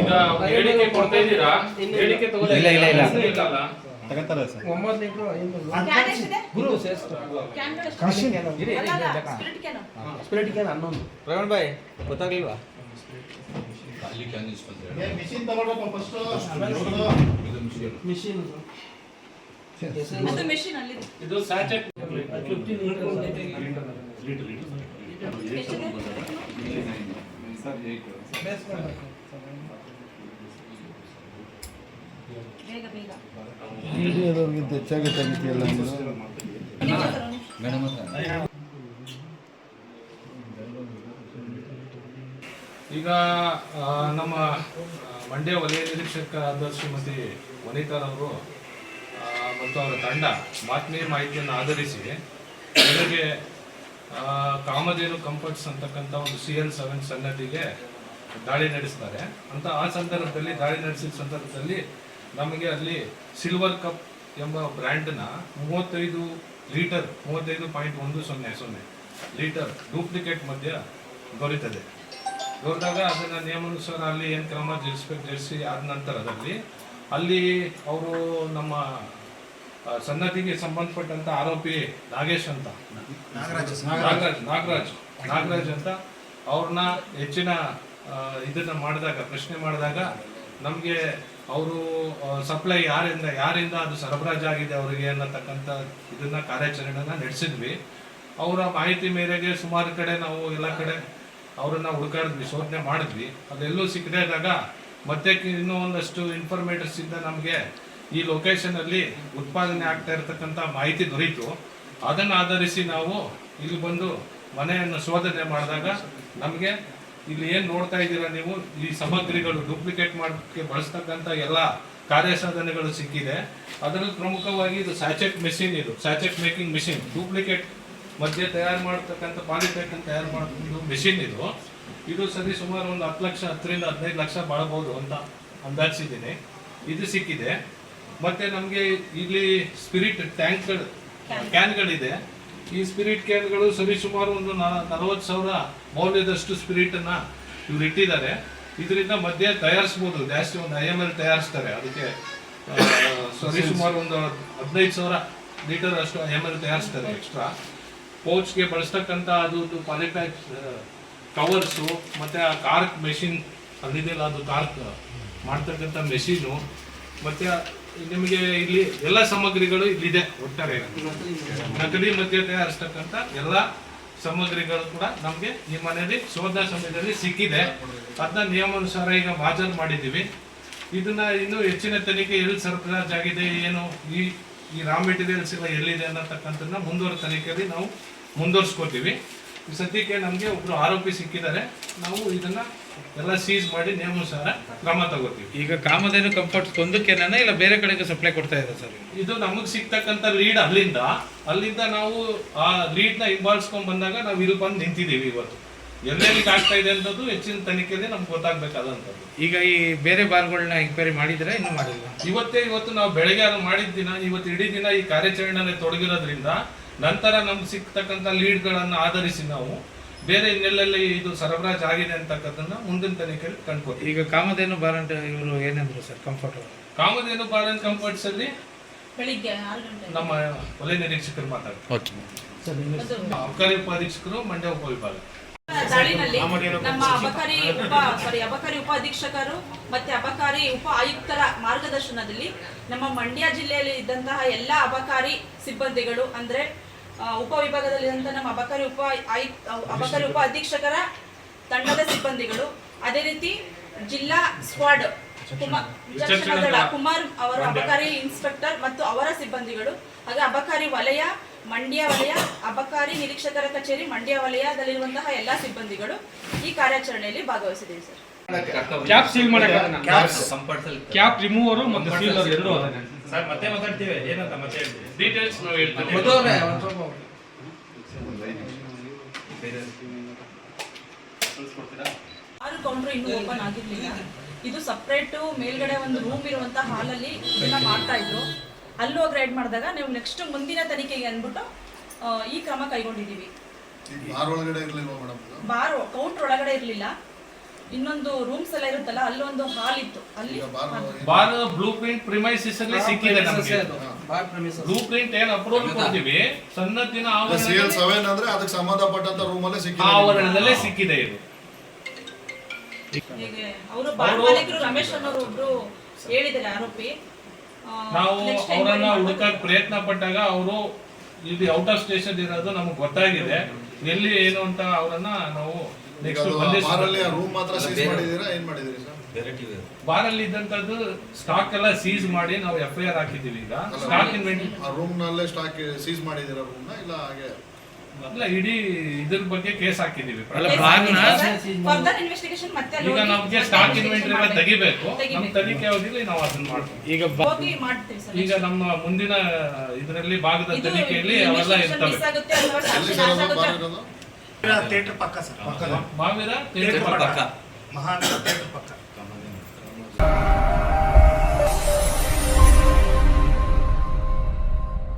ಈಗ ಹೇಳಿಕೆ ಕೊಡ್ತಾ ಇದ್ದೀರಾ? ಹೇಳಿಕೆ ತಗೊಳ್ಳಿ. ಇಲ್ಲ, ಇಲ್ಲ, ಇಲ್ಲ. ತಗೋತಾರೆ ಸರ್. ಸ್ಪಿರಿಟ್ ಕ್ಯಾನ್ ಹನ್ನೊಂದು. ಪ್ರವೀಣ್ ಬಾಯ್ ಗೊತ್ತಾಗ್ಲಿಲ್ವಾ? ಮಿಷಿನ್ ತಗೊಳ್ಬೇಕು ಫಸ್ಟ್ ಮಿಷಿನ್ ಅದು ಮೆಷಿನ್ ಅಲ್ಲಿ. ಇದು ಸ್ಯಾಚೆಟ್ ಬೇಗ ಬೇಗ ಮೀಡಿಯಾದವ್ರಿಗಿಂತ ಹೆಚ್ಚಾಗಿ ತೆಗಿತೀಯಲ್ಲ ಈಗ ನಮ್ಮ ಮಂಡ್ಯ ವಲಯ ನಿರೀಕ್ಷಕ ಶ್ರೀಮತಿ ವನಿತಾರವರು ಮತ್ತು ಅವರ ತಂಡ ಮಾತ್ಮೀಯ ಮಾಹಿತಿಯನ್ನು ಆಧರಿಸಿ ಬೆಳಗ್ಗೆ ಆ, ಕಾಮಧೇನು ಕಂಫರ್ಟ್ಸ್ ಅಂತಕ್ಕಂಥ ಒಂದು ಸಿ ಎಲ್ ಸೆವೆನ್ ಸನ್ನದಿಗೆ ದಾಳಿ ನಡೆಸ್ತಾರೆ. ಅಂತ ಆ ಸಂದರ್ಭದಲ್ಲಿ ದಾಳಿ ನಡೆಸಿದ ಸಂದರ್ಭದಲ್ಲಿ ನಮಗೆ ಅಲ್ಲಿ ಸಿಲ್ವರ್ ಕಪ್ ಎಂಬ ಬ್ರ್ಯಾಂಡ್ನ ಮೂವತ್ತೈದು ಲೀಟರ್ ಮೂವತ್ತೈದು ಪಾಯಿಂಟ್ ಒಂದು ಸೊನ್ನೆ ಸೊನ್ನೆ ಲೀಟರ್ ಡೂಪ್ಲಿಕೇಟ್ ಮಧ್ಯ ದೊರೆತದೆ. ದೊರೆತಾಗ ಅದನ್ನು ನಿಯಮಾನುಸಾರ ಅಲ್ಲಿ ಏನು ಕ್ರಮ ಜರಿಸಬೇಕು ಜರಿಸಿ ಆದ ನಂತರದಲ್ಲಿ ಅಲ್ಲಿ ಅವರು ನಮ್ಮ ಸನ್ನತಿಗೆ ಸಂಬಂಧಪಟ್ಟಂಥ ಆರೋಪಿ ನಾಗೇಶ್ ಅಂತ. ನಾಗರಾಜ್. ನಾಗರಾಜ್ ನಾಗರಾಜ್ ಅಂತ ಅವ್ರನ್ನ ಹೆಚ್ಚಿನ ಇದನ್ನ ಮಾಡಿದಾಗ ಪ್ರಶ್ನೆ ಮಾಡಿದಾಗ ನಮಗೆ ಅವರು ಸಪ್ಲೈ ಯಾರಿಂದ ಯಾರಿಂದ ಅದು ಸರಬರಾಜಾಗಿದೆ ಅವರಿಗೆ ಅನ್ನತಕ್ಕಂಥ ಇದನ್ನ ಕಾರ್ಯಾಚರಣೆನ ನಡೆಸಿದ್ವಿ. ಅವರ ಮಾಹಿತಿ ಮೇರೆಗೆ ಸುಮಾರು ಕಡೆ ನಾವು ಎಲ್ಲ ಕಡೆ ಅವರನ್ನು ಹುಡುಕಾಡಿದ್ವಿ, ಶೋಧನೆ ಮಾಡಿದ್ವಿ. ಅದೆಲ್ಲೂ ಸಿಕ್ಕದೇ ಇದ್ದಾಗ ಮತ್ತೆ ಇನ್ನೂ ಒಂದಷ್ಟು ಇನ್ಫಾರ್ಮೇಟರ್ಸ್ ಇಂದ ನಮಗೆ ಈ ಲೊಕೇಶನ್ ಅಲ್ಲಿ ಉತ್ಪಾದನೆ ಆಗ್ತಾ ಇರತಕ್ಕಂಥ ಮಾಹಿತಿ ದೊರೀತು. ಅದನ್ನು ಆಧರಿಸಿ ನಾವು ಇಲ್ಲಿ ಬಂದು ಮನೆಯನ್ನು ಶೋಧನೆ ಮಾಡಿದಾಗ ನಮಗೆ ಇಲ್ಲಿ ಏನು ನೋಡ್ತಾ ಇದ್ದೀರಾ ನೀವು? ಈ ಸಾಮಗ್ರಿಗಳು ಡೂಪ್ಲಿಕೇಟ್ ಮಾಡೋಕ್ಕೆ ಬಳಸ್ತಕ್ಕಂಥ ಎಲ್ಲ ಕಾರ್ಯಸಾಧನೆಗಳು ಸಿಕ್ಕಿದೆ. ಅದರಲ್ಲಿ ಪ್ರಮುಖವಾಗಿ ಇದು ಸ್ಯಾಚೆಟ್ ಮೆಷಿನ್ ಇದು. ಸ್ಯಾಚೆಟ್ ಮೇಕಿಂಗ್ ಮೆಷಿನ್ ಡೂಪ್ಲಿಕೇಟ್ ಮಧ್ಯೆ ತಯಾರು ಮಾಡ್ತಕ್ಕಂಥ ಪಾಲಿಪೇಟನ್ನು ತಯಾರು ಮಾಡೋ ಮೆಷಿನ್ ಇದು. ಇದು ಸರಿ ಸುಮಾರು ಒಂದು ಹತ್ತು ಲಕ್ಷ ಹತ್ತರಿಂದ ಹದಿನೈದು ಲಕ್ಷ ಬಾಳಬಹುದು ಅಂತ ಅಂದಾಜಿಸಿದ್ದೀನಿ. ಇದು ಸಿಕ್ಕಿದೆ. ಮತ್ತೆ ನಮಗೆ ಇಲ್ಲಿ ಸ್ಪಿರಿಟ್ ಟ್ಯಾಂಕ್ಗಳು ಕ್ಯಾನ್ಗಳಿದೆ ಈ ಸ್ಪಿರಿಟ್ ಕ್ಯಾನ್ಗಳು ಸರಿಸುಮಾರು ಒಂದು ನಲವತ್ತು ಸಾವಿರ ಮೌಲ್ಯದಷ್ಟು ಸ್ಪಿರಿಟ್ ಅನ್ನ ಇವ್ರು ಇಟ್ಟಿದ್ದಾರೆ. ಇದರಿಂದ ಮಧ್ಯೆ ತಯಾರಿಸ್ಬೋದು. ಜಾಸ್ತಿ ಒಂದು ಐ ಎಂ ಎಲ್ ತಯಾರಿಸ್ತಾರೆ. ಅದಕ್ಕೆ ಸರಿಸುಮಾರು ಸರಿ ಸುಮಾರು ಒಂದು ಹದಿನೈದು ಸಾವಿರ ಲೀಟರ್ ಅಷ್ಟು ಐ ಎಂ ಎಲ್ ತಯಾರಿಸ್ತಾರೆ ಎಕ್ಸ್ಟ್ರಾ ಪೌಚ್ಗೆ ಬಳಸ್ತಕ್ಕಂಥ ಅದು ಪಾಲಿಪ್ಯಾಕ್ ಕವರ್ಸು ಮತ್ತೆ ಆ ಕಾರ್ಕ್ ಮೆಷಿನ್ ಅಲ್ಲಿದೆಯಲ್ಲ ಅದು ಕಾರ್ಕ್ ಮಾಡ್ತಕ್ಕಂಥ ಮೆಷಿನು ಮತ್ತೆ ನಿಮಗೆ ಇಲ್ಲಿ ಎಲ್ಲ ಸಾಮಗ್ರಿಗಳು ಇಲ್ಲಿದೆ ಒಟ್ಟಾರೆ. ನಕಲಿ ಮಧ್ಯ ತಯಾರಿಸ್ತಕ್ಕಂಥ ಎಲ್ಲ ಸಾಮಗ್ರಿಗಳು ಕೂಡ ನಮಗೆ ಈ ಮನೆಯಲ್ಲಿ ಶೋಧನಾ ಸಮಯದಲ್ಲಿ ಸಿಕ್ಕಿದೆ. ಅದನ್ನ ನಿಯಮಾನುಸಾರ ಈಗ ಮಾಜರ್ ಮಾಡಿದ್ದೀವಿ. ಇದನ್ನ ಇನ್ನೂ ಹೆಚ್ಚಿನ ತನಿಖೆ ಎಲ್ಲಿ ಸರಬರಾಜ್ ಆಗಿದೆ, ಏನು, ಈ ಈ ರಾ ಮೆಟೀರಿಯಲ್ಸ್ ಎಲ್ಲ ಎಲ್ಲಿದೆ ಅನ್ನತಕ್ಕಂಥದ್ದನ್ನ ಮುಂದುವರೆದ ತನಿಖೆಯಲ್ಲಿ ನಾವು ಮುಂದುವರ್ಸ್ಕೋತೀವಿ. ಸದ್ಯಕ್ಕೆ ನಮಗೆ ಒಬ್ಬರು ಆರೋಪಿ ಸಿಕ್ಕಿದ್ದಾರೆ. ನಾವು ಇದನ್ನ ಎಲ್ಲ ಸೀಸ್ ಮಾಡಿ ನಿಯಮಾನುಸಾರ ಕ್ರಮ ತಗೋತೀವಿ. ಈಗ ಕಾಮಧೇನು ಕಂಫರ್ಟ್ಸ್ ಒಂದಕ್ಕೇನ ಇಲ್ಲ ಬೇರೆ ಕಡೆಗೆ ಸಪ್ಲೈ ಕೊಡ್ತಾ ಇದೆ ಸರ್ ಇದು ನಮಗೆ ಸಿಗ್ತಕ್ಕಂಥ ಲೀಡ್ ಅಲ್ಲಿಂದ. ಅಲ್ಲಿಂದ ನಾವು ಆ ಲೀಡ್ನ ಹಿಂಬಾಲಿಸ್ಕೊಂಡ್ ಬಂದಾಗ ನಾವು ಇಲ್ಲಿ ಬಂದು ನಿಂತಿದ್ದೀವಿ ಇವತ್ತು. ಎಲ್ಲೆಲ್ಲಿ ಆಗ್ತಾ ಇದೆ ಅನ್ನೋದು ಹೆಚ್ಚಿನ ತನಿಖೆಯಲ್ಲಿ ನಮ್ಗೆ ಗೊತ್ತಾಗ್ಬೇಕಾದಂಥದ್ದು. ಈಗ ಈ ಬೇರೆ ಬಾರ್ಗಳನ್ನ ಎಂಕ್ವೈರಿ ಮಾಡಿದ್ರೆ ಇನ್ನೂ ಮಾಡಿಲ್ಲ. ಇವತ್ತೇ ಇವತ್ತು ನಾವು ಬೆಳಗ್ಗೆ ಅದು ಮಾಡಿದ ದಿನ ಇವತ್ತು ಇಡೀ ದಿನ ಈ ಕಾರ್ಯಾಚರಣೆ ತೊಡಗಿರೋದ್ರಿಂದ ನಂತರ ನಮ್ಗೆ ಸಿಗ್ತಕ್ಕಂಥ ಲೀಡ್ಗಳನ್ನು ಆಧರಿಸಿ ನಾವು ಬೇರೆ ಇನ್ನೆಲ್ಲೆಲ್ಲಿ ಇದು ಸರಬರಾಜು ಆಗಿದೆ ಅಂತಕ್ಕಂಥದ್ದನ್ನ ಮುಂದಿನ ತನಿಖೆಯಲ್ಲಿ ಕಂಡ್ಕೋತೀವಿ ಈಗ ಕಾಮಧೇನು ಬಾರಂಟ್ ಇವರು ಏನಂದ್ರು sir comfort Kamadhenu bar and comforts ಅಲ್ಲಿ ಬೆಳಿಗ್ಗೆ ನಮ್ಮ ವಲಯ ನಿರೀಕ್ಷಕರು ಮಾತಾಡ್ತಾರೆ. ಅಬಕಾರಿ ಉಪಾಧೀಕ್ಷಕರು ಮಂಡ್ಯ ಉಪವಿಭಾಗ ದಾಳಿನಲ್ಲಿ ನಮ್ಮ ಅಬಕಾರಿ ಉಪ ಸಾರಿ ಅಬಕಾರಿ ಉಪ ಅಧೀಕ್ಷಕರು ಮತ್ತೆ ಅಬಕಾರಿ ಉಪ ಆಯುಕ್ತರ ಮಾರ್ಗದರ್ಶನದಲ್ಲಿ ನಮ್ಮ ಮಂಡ್ಯ ಜಿಲ್ಲೆಯಲ್ಲಿ ಇದ್ದಂತಹ ಎಲ್ಲ ಅಬಕಾರಿ ಸಿಬ್ಬಂದಿಗಳು ಅಂದ್ರೆ ಆ, ಉಪವಿಭಾಗದಲ್ಲಿದ್ದಂತಹ ನಮ್ಮ ಅಬಕಾರಿ ಉಪ ಆಯ್ ಅಬಕಾರಿ ಉಪ ಅಧೀಕ್ಷಕರ ತಂಡದ ಸಿಬ್ಬಂದಿಗಳು. ಅದೇ ರೀತಿ ಜಿಲ್ಲಾ ಸ್ಕ್ವಾಡ್ ಕುಮಾರ್ ಕುಮಾರ್ ಅವರ ಅಬಕಾರಿ ಇನ್ಸ್ಪೆಕ್ಟರ್ ಮತ್ತು ಅವರ ಸಿಬ್ಬಂದಿಗಳು. ಹಾಗೆ ಅಬಕಾರಿ ವಲಯ ಮಂಡ್ಯ ವಲಯ ಅಬಕಾರಿ ನಿರೀಕ್ಷಕರ ಕಚೇರಿ ಮಂಡ್ಯ ವಲಯದಲ್ಲಿರುವಂತಹ ಎಲ್ಲಾ ಸಿಬ್ಬಂದಿಗಳು ಈ ಕಾರ್ಯಾಚರಣೆಯಲ್ಲಿ ಭಾಗವಹಿಸಿದ್ದೀವಿ ಸರ್. ಕ್ಯಾಪ್ ಸೀಲ್ ಮಾಡಕ್ಕೆ ಕ್ಯಾಪ್ ರಿಮೂವರ್ ಮತ್ತು ಸೀಲರ್ ಎರಡು ಸರ್ ಮತ್ತೆ ಮಾತಾಡ್ತೀವಿ. ಏನಂತ ಮತ್ತೆ ಹೇಳ್ತೀವಿ ಡೀಟೇಲ್ಸ್ ನಾವು ಹೇಳ್ತೀವಿ. ಕಳಿಸ್ಕೊಡ್ತೀರಾ? ಆರು ಕೌಂಟರ್ ಇನ್ನೂ ಓಪನ್ ಆಗಿರ್ಲಿಲ್ಲ. ಇದು ಸಪ್ರೇಟ್ ಮೇಲ್ಗಡೆ ಒಂದು ರೂಮ್ ಇರುವಂತ ಹಾಲಲ್ಲಿ ಇದನ್ನ ಮಾಡ್ತಾ ಇದ್ರು. ಅಲ್ಲಿ ಹೋಗಿ ರೈಡ್ ಮಾಡಿದಾಗ ನೀವು ನೆಕ್ಸ್ಟ್ ಮುಂದಿನ ತನಿಖೆಗೆ ಅಂದ್ಬಿಟ್ಟು ಈ ಕ್ರಮ ಕೈಗೊಂಡಿದ್ದೀವಿ. ಬಾರ್ ಒಳಗಡೆ ಇರ್ಲಿಲ್ವಾ ಮೇಡಮ್ ಬಾರ್ ಕೌಂಟರ್ ಒಳಗಡೆ ಇರಲಿಲ್ಲ. ಇನ್ನೊಂದು ರೂಮ್ಸ್ ಎಲ್ಲ ಇರುತ್ತಲ್ಲ ಅಲ್ಲೊಂದು ಹಾಲ್ ಇತ್ತು. ಅಲ್ಲಿ? Bar bar blueprint premises ಅಲ್ಲಿ ಸಿಕ್ಕಿದೆ ನಮಗೆ. ಬ್ಲೂ ಪ್ರಿಂಟ್ ಏನ್ ಅಪ್ರೂವಲ್ ಕೊಡ್ತೀವಿ? ಸನ್ನತಿನ ದಿನ ಎಲ್ ಸೆವೆನ್ ಅಂದ್ರೆ ಅದಕ್ಕೆ ಸಂಬಂಧಪಟ್ಟಂತ ರೂಮ್ ಅಲ್ಲೇ ಸಿಕ್ಕಿದೆ ಆವರಣದಲ್ಲೇ ಸಿಕ್ಕಿದೆ ಇದು. ಅವರು ಬಾರ್ ಮಾಲೀಕರು ರಮೇಶ್ ಅನ್ನೋರು ಒಬ್ರು ಹೇಳಿದ್ದಾರೆ ಆರೋಪಿ. ನಾವು ಅವರನ್ನ ಮಾಡಿ ಹುಡುಕಕ್ ಪ್ರಯತ್ನ ಪಟ್ಟಾಗ ಅವರು ಇಲ್ಲಿ ಔಟ್ ಆಫ್ ಸ್ಟೇಷನ್ ಇರೋದು ನಮಗೆ ಗೊತ್ತಾಗಿದೆ. ಎಲ್ಲಿ ಏನು ಅಂತ ಅವರನ್ನ ನಾವು ನೆಕ್ಸ್ಟ್ ಬಾರಲ್ಲಿ ಆ ರೂಮ್ ಮಾತ್ರ ಸೀಸ್ ಮಾಡಿದೀರಾ ಏನ್ ಮಾಡಿದಿರಿ ಸರ್? ಬಾರಲ್ಲಿ ಇದ್ದಂತದ್ದು ಸ್ಟಾಕ್ ಎಲ್ಲ ಸೀಸ್ ಮಾಡಿ ನಾವು ಎಫ್ ಐ ಆರ್ ಹಾಕಿದ್ದೀವಿ ಈಗ. ಸ್ಟಾಕ್ ಇನ್ವೆಂಟ್ ಆ ರೂಮ್ ನಲ್ಲೇ ಸ್ಟಾಕ್ ಸೀಸ್ ಮಾಡಿದೀರ ರೂಮ್ನ? ಇಲ್ಲ ಹಾಗೆ? ಅಲ್ಲ ಇಡೀ ಇದ್ರ ಬಗ್ಗೆ ಕೇಸ್ ಹಾಕಿದೀವಿ ಈಗ ನಮ್ಗೆ ಸ್ಟಾಕ್ ಇನ್ವೆಂಟರಿ ಎಲ್ಲ ತೆಗಿಬೇಕು. ನಮ್ ತನಿಖೆ ಅವಧಿಯಲ್ಲಿ ನಾವು ಅದನ್ನ ಮಾಡ್ತೀವಿ. ಈಗ ಹೋಗಿ ಮಾಡ್ತೀವಿ ಸರ್ ಈಗ ನಮ್ಮ ಮುಂದಿನ ಇದರಲ್ಲಿ ಭಾಗದ ತನಿಖೆಯಲ್ಲಿ ಅವೆಲ್ಲ ಇರ್ತವೆ. థియేటర్ పక్క సార్. పక్క థియేటర్ పక్క. మహానగర్ థియేటర్ పక్క.